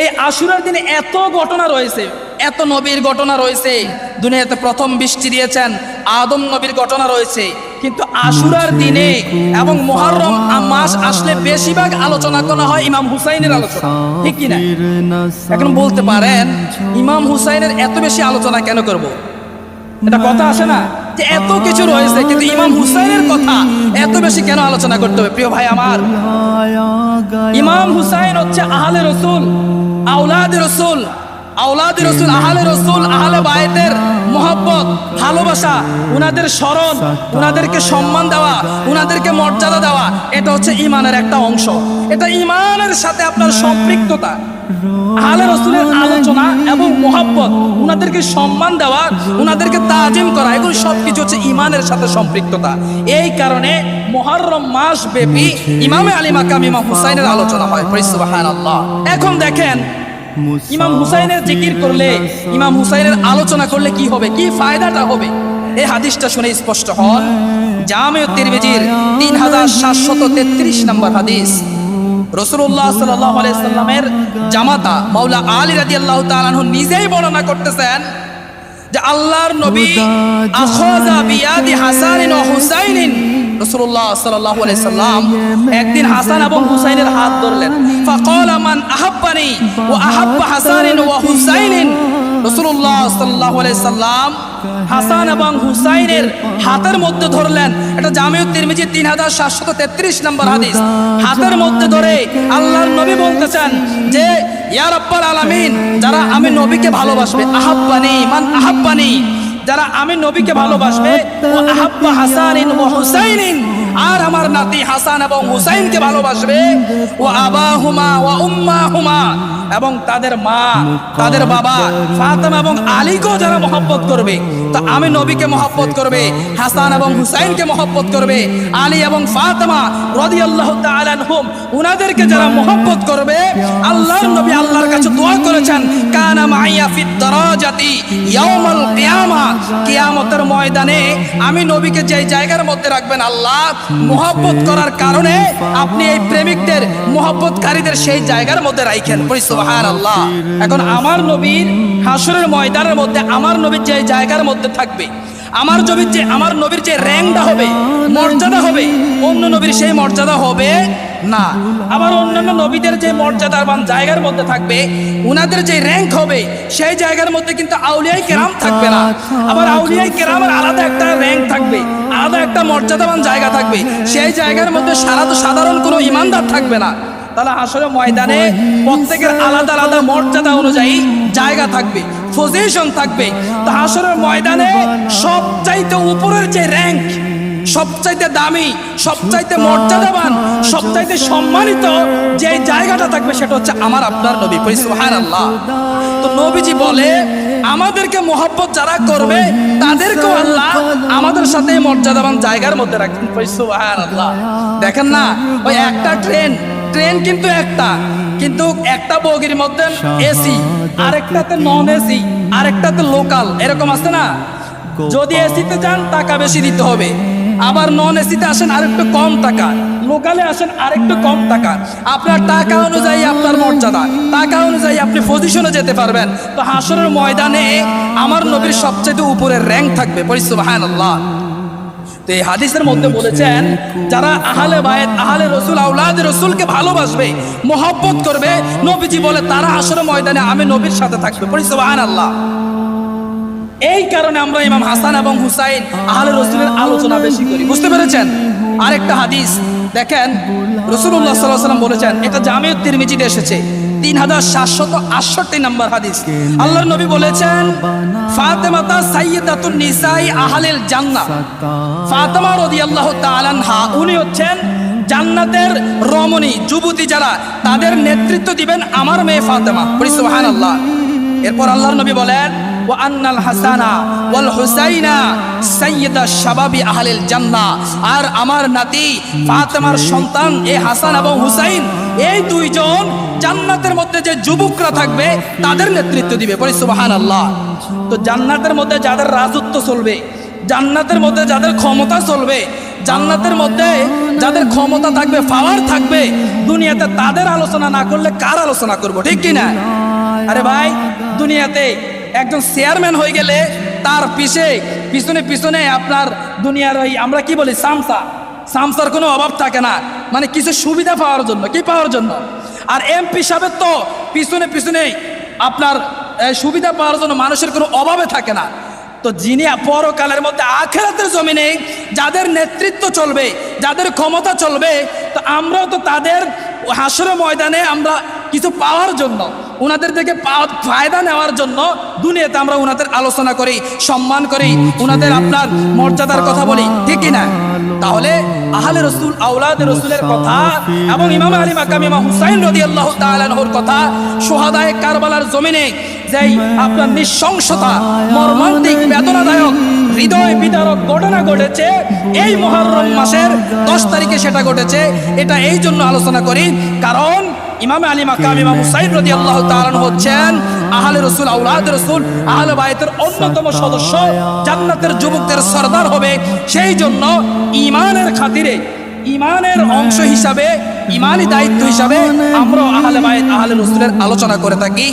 এই আশুরার দিনে এত ঘটনা রয়েছে এত নবীর ঘটনা রয়েছে দুনিয়াতে প্রথম বৃষ্টি দিয়েছেন আদম নবীর ঘটনা রয়েছে। কিন্তু আশুরার দিনে এবং মহরম মাস আসলে বেশিরভাগ আলোচনা করা হয় ইমাম হুসাইনের আলোচনা। ঠিক কিনা এখন বলতে পারেন ইমাম হুসাইনের এত বেশি আলোচনা কেন করব। এটা কথা আসে না? যে এত কিছু রয়েছে, কিন্তু ইমাম হুসাইনের কথা এত বেশি কেন আলোচনা করতে হবে? প্রিয় ভাই আমার, ইমাম হুসাইন হচ্ছে আহলে রসুল আউলাদ রসুল আউলাদ রসুল, আহলে রসুল, আহলে বায়েতের মোহব্বত, ভালোবাসা, উনাদের স্মরণ, উনাদেরকে সম্মান দেওয়া, উনাদেরকে মর্যাদা দেওয়া, এটা হচ্ছে ইমানের একটা অংশ। এটা ইমানের সাথে আপনার সম্পৃক্ততা। আহলে রসুলের আলোচনা এবং মোহাব্বত, উনাদেরকে সম্মান দেওয়া, উনাদেরকে তাজিম করা, এগুলো সবকিছু হচ্ছে ইমানের সাথে সম্পৃক্ততা। এই কারণে মহরম মাস ব্যাপী ইমামে আলী মাকাম ইমাম হুসাইনের আলোচনা হয় সুবহানাল্লাহ। এখন দেখেন, ইমাম হুসাইনের জিকির করলে, ইমাম হুসাইনের আলোচনা করলে কি হবে, কি ফায়দাটা হবে? এই হাদিসটা শুনে স্পষ্ট হন। জামিউ তিরমিজির তিন হাজার সাতশত তেত্রিশ নম্বর হাদিস। রসুল্লাহ সাল্লামের জামাতা মাওলা আলী রাজি আল্লাহ তালাহ নিজেই বর্ণনা করতেছেন যে আল্লাহর নবী বিয়াদি হাসানিন হুসাইনিন। সাল্লাল্লাহু সাল্লাম একদিন হাসান এবং হুসাইনের হাত ধরলেন। ফাকালা আহাব্বানি ওয়া আহাব্বা হাসানিন ওয়া হুসাইনিন। রাসূলুল্লাহ সাল্লাল্লাহু আলাইহি সাল্লাম হাসান এবং হুসাইনের হাতের মধ্যে ধরলেন। এটা জামিউত তিরমিজি 3733 নম্বর হাদিস। হাতের মধ্যে ধরে আল্লাহর নবী বলতেছেন যে, ইয়া রাব্বাল আলামিন, যারা আমি নবীকে ভালোবাসবে, আহাব্বানি, মান আহাব্বানি, যারা আমি নবীকে ভালোবাসবে, ও আহাব্বা হাসানিন ও হুসাইনিন আর আমার নাতি হাসান এবং হুসাইনকে ভালোবাসবে। ও আবাহুমা ও উম্মাহুমা এবং তাদের মা, তাদের বাবা, ফাতেমা এবং আলীকেও যারা মহব্বত করবে। তা আমি নবীকে মহব্বত করবে, হাসান এবং হুসাইনকে মহব্বত করবে, আলী এবং ফাতেমা রাদিয়াল্লাহু তাআলা আনহুম, উনাদেরকে যারা মহব্বত করবে, আল্লাহর নবী আল্লাহর কাছে দোয়া করেছেন, কানা মাইয়া ফিদ দারাজাতি ইয়াউমাল কিয়ামা, কিয়ামতের ময়দানে আমি নবীকে যে জায়গার মধ্যে রাখবেন আল্লাহ মহব্বত করার কারণে আপনি এই প্রেমিকদের, মহব্বতকারীদের সেই জায়গার মধ্যে বলি, সুবহানাল্লাহ। এখন আমার নবীর হাসুরের ময়দানের মধ্যে, আমার নবীর যে জায়গার মধ্যে থাকবে, আমার নবীর যে, আমার নবীর যে র্যাঙ্কটা হবে, মর্যাদা হবে, অন্য নবীর সেই মর্যাদা হবে না। আবার অন্যান্য নবীদের যে মর্যাদাবান জায়গার মধ্যে থাকবে, উনাদের যে র্যাঙ্ক হবে, সেই জায়গার মধ্যে কিন্তু আউলিয়াই কেরাম থাকবে না। আবার আউলিয়াই কেরামের আলাদা একটা র্যাঙ্ক থাকবে, আলাদা একটা মর্যাদাবান জায়গা থাকবে। সেই জায়গার মধ্যে সারা সাধারণ কোনো ইমানদার থাকবে না। তাহলে আসলে ময়দানে প্রত্যেকের আলাদা আলাদা মর্যাদা অনুযায়ী জায়গা থাকবে পজিশন থাকবে। তা আসলে ময়দানে সবচাইতে উপরের যে র্যাঙ্ক সবচাইতে দামি সবচাইতে মর্যাদাবান সবচাইতে সম্মানিত যে জায়গাটা থাকবে সেটা হচ্ছে আমার আপনার নবী। পরিসুহান আল্লাহ তো নবীজি বলে আমাদেরকে মোহাব্বত যারা করবে তাদেরকেও আল্লাহ আমাদের সাথে মর্যাদাবান জায়গার মধ্যে রাখবেন। পরিসুহান আল্লাহ দেখেন না ওই একটা ট্রেন ট্রেন কিন্তু একটা কিন্তু একটা বগির মধ্যে এসি আরেকটাতে নন এসি আরেকটাতে লোকাল এরকম আছে না? যদি এসিতে যান টাকা বেশি দিতে হবে। আবার নন এসিতে আসেন আরেকটু কম টাকা লোকালে আসেন আরেকটু কম টাকা আপনার টাকা অনুযায়ী আপনার মর্যাদা। টাকা অনুযায়ী আপনি পজিশনে যেতে পারবেন। তো হাসরের ময়দানে আমার নবীর সবচেয়ে উপরের র্যাঙ্ক থাকবে। পরিসুবাহান আল্লাহ তো এই হাদিসের মধ্যে বলেছেন, যারা আহলে বায়েত আহলে রসুল আউলাদ রসুলকে ভালোবাসবে, মোহব্বত করবে, নবীজি বলে তারা আসরে ময়দানে আমি নবীর সাথে থাকবে। পরিসুবাহান আল্লাহ এই কারণে আমরা ইমাম হাসান এবং হুসাইন আহলে রসুলের আলোচনা বেশি করি। বুঝতে পেরেছেন? আরেকটা হাদিস, দেখেন রসুল্লাহ সাল্লাহ সাল্লাম বলেছেন, এটা জামিউত তিরমিজিতে এসেছে, তিন হাজার সাতশত আটষট্টি নম্বর হাদিস। আল্লাহর নবী বলেছেন, ফাতেমাতা সাইয়্যিদাতুন নিসাই আহলিল জান্নাহ। ফাতেমা রাদিয়াল্লাহু তাআলা উনি হচ্ছেন জান্নাতের রমণী, যুবতী যারা, তাদের নেতৃত্ব দিবেন আমার মেয়ে ফাতেমা। সুবহানাল্লাহ। এরপর আল্লাহর নবী বলেন ওয়া হাসানা ওয়াল হুসাইনা সাইয়্যিদা শাবাবি আহলিল জান্নাহ। আর আমার নাতি ফাতেমার সন্তান এই হাসান এবং হুসাইন, এই দুইজন জান্নাতের মধ্যে যে যুবকরা থাকবে, তাদের নেতৃত্ব দিবে। বলি সুবহানাল্লাহ। তো জান্নাতের মধ্যে যাদের রাজত্ব চলবে, জান্নাতের মধ্যে যাদের ক্ষমতা চলবে, জান্নাতের মধ্যে যাদের ক্ষমতা থাকবে পাওয়ার থাকবে, দুনিয়াতে তাদের আলোচনা না করলে কার আলোচনা করব? ঠিক কি না আরে ভাই, দুনিয়াতে একজন চেয়ারম্যান হয়ে গেলে তার পিছে, পিছনে পিছনে আপনার দুনিয়ার ওই, আমরা কি বলি, সামসা। সামসার কোনো অভাব থাকে না। মানে কিছু সুবিধা পাওয়ার জন্য। কি পাওয়ার জন্য? আর এমপি সাহেবের তো পিছনে পিছনে আপনার সুবিধা পাওয়ার জন্য মানুষের কোনো অভাবে থাকে না। তো যিনি পরকালের মধ্যে আখেরাতের জমিনে যাদের নেতৃত্ব চলবে, যাদের ক্ষমতা চলবে, তো আমরাও তো তাদের হাসর ময়দানে আমরা কিছু পাওয়ার জন্য। ওনাদের থেকে ফায়দা নেওয়ার জন্য দুনিয়াতে আমরা ওনাদের আলোচনা করি সম্মান করি ওনাদের আপনার মর্যাদার কথা বলি। ঠিক না তাহলে আহলে রসুল আউলাদ রসুলের কথা এবং ইমাম আলী মাকাম ইমাম হুসাইন রদি আল্লাহ তালানহর কথা সোহাদায় কারবালার জমিনে যেই আপনার নিঃশংসতা মর্মান্তিক বেদনাদায়ক হৃদয় বিদারক ঘটনা ঘটেছে এই মহরম মাসের দশ তারিখে সেটা ঘটেছে। এটা এই জন্য আলোচনা করি কারণ ইমাম আলী রদি আল্লাহ হচ্ছেন আহলে রসুল আউলাদ রসুল, আহলে বায়তের অন্যতম সদস্য জান্নাতের যুবকদের সর্দার হবে। সেই জন্য ইমানের খাতিরে ইমানের অংশ হিসাবে ইমানই দায়িত্ব হিসাবে আমরা আহলে বায়ত আহলে রসুলের আলোচনা করে থাকি।